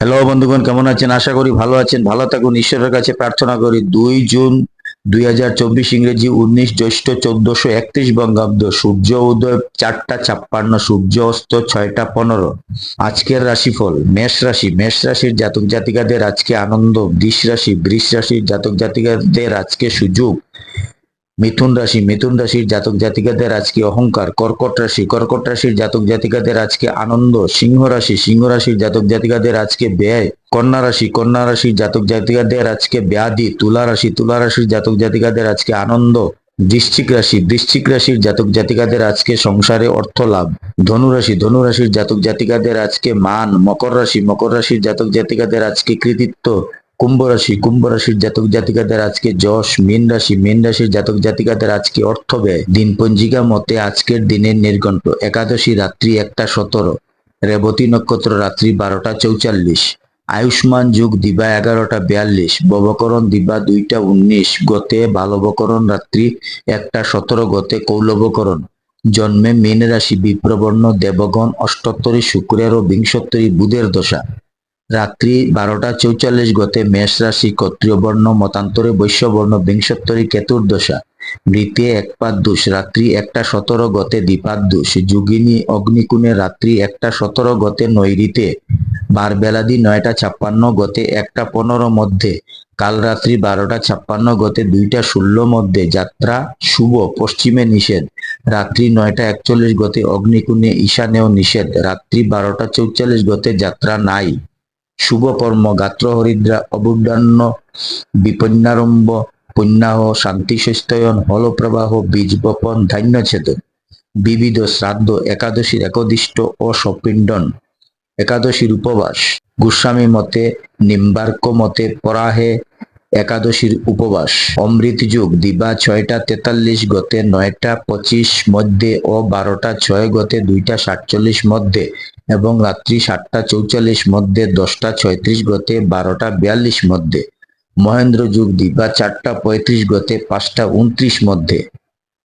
Hello বন্ধুগণ, কেমন আছেন? আশা করি ভালো আছেন। ভালো থাকুন। ঈশ্বরের কাছে প্রার্থনা করি। দুই জুন দুই হাজার চব্বিশ ইংরেজি উনিশ জ্যৈষ্ঠ চোদ্দশো একত্রিশ বঙ্গাব্দ। সূর্য উদয় চারটা ছাপ্পান্ন, সূর্য অস্ত ছয়টা পনেরো। আজকের রাশিফল, মেষ রাশি। মেষ রাশির জাতক জাতিকাদের আজকে আনন্দ, বৃষ রাশি। বৃষ রাশির জাতক জাতিকাদের আজকে সুযোগ। মিথুন রাশি, মিথুন রাশির জাতক জাতিকাদের আজকে অহংকার, কর্কট রাশি, কর্কট রাশির জাতক জাতিকাদের আজকে আনন্দ, সিংহ রাশি, সিংহ রাশির জাতক জাতিকাদের আজকে ব্যয়, কন্যা রাশি, কন্যা রাশির জাতক জাতিকাদের আজকে ব্যাধি, তুলা রাশি, তুলা রাশির জাতক জাতিকাদের আজকে আনন্দ বৃশ্চিক রাশি বৃশ্চিক রাশির জাতক জাতিকাদের আজকে সংসারে অর্থ লাভ, ধনু রাশি, ধনু রাশির জাতক জাতিকাদের আজকে মান, মকর রাশি, মকর রাশির জাতক জাতিকাদের আজকে কৃতিত্ব কুম্ভ রাশি, কুম্ভ রাশির জাতক জাতিকাদের আজকে যশ, মীন রাশি, মীন রাশির জাতক জাতিকাদের আজকে অর্থ ব্যয়। দিন পঞ্জিকা মতে আজকের দিনের নির্ঘণ্ট, একাদশী রাত্রি একটা সতেরো, রেবতী নক্ষত্র রাত্রি বারোটা চৌচাল্লিশ, আয়ুষ্মান যুগ দিবা এগারোটা বিয়াল্লিশ, ববকরণ দিবা দুইটা উনিশ, গতে বালবকরণ রাত্রি একটা সতেরো, গতে কৌলবকরণ। জন্মে মীন রাশি বিপ্রবর্ণ, দেবগণ অষ্টোত্তরী শুক্রের ও বিংশোত্তরী বুধের দশা। রাত্রি বারোটা চৌচল্লিশ গতে মেষ রাশি ক্ষত্রিয় বর্ণ মতান্তরে বৈশ্যবর্ণ বিংশোত্তরী কেতুর দশা। মৃতে একপাদ্দুষ রাত্রি একটা সতেরো গতে দীপাদ্দুষ যোগিনী অগ্নিকুণে রাত্রি একটা সতেরো গতে নৈরিতে বার বেলাদি নয়টা ছাপ্পান্ন গতে একটা পনেরো মধ্যে। কাল রাত্রি বারোটা ছাপ্পান্ন গতে দুইটা ষোলো মধ্যে। যাত্রা শুভ, পশ্চিমে নিষেধ। রাত্রি নয়টা একচল্লিশ গতে অগ্নিকুণে ঈশানেও নিষেধ। রাত্রি বারোটা চৌচল্লিশ গতে যাত্রা নাই। শুভ কর্ম গাত্র হরিদ্রা অবুডান্ন বিপন্নারম্ভ পুণ্যাহ শান্তি সস্তয়ন হলপ্রবাহ বীজ বপন ধান্য ছেদন বিবিধ শ্রাদ্ধ একাদশীর একদিষ্ট ও সপিণ্ডন একাদশীর উপবাস গোস্বামী মতে, নিম্বার্ক মতে পরাহে একাদশীর উপবাস। অমৃত যুগ দিবা ছয়টা তেতাল্লিশ গতে নয়টা পঁচিশ মধ্যে ও বারোটা ছয় গতে দুইটা সাতচল্লিশ মধ্যে এবং রাত্রি সাতটা চৌচল্লিশ মধ্যে, দশটা ছয়ত্রিশ গতে, বারোটা বিয়াল্লিশ মধ্যে। মহেন্দ্র যুগ দিবা, চারটা পঁয়ত্রিশ গতে, পাঁচটা উনত্রিশ মধ্যে।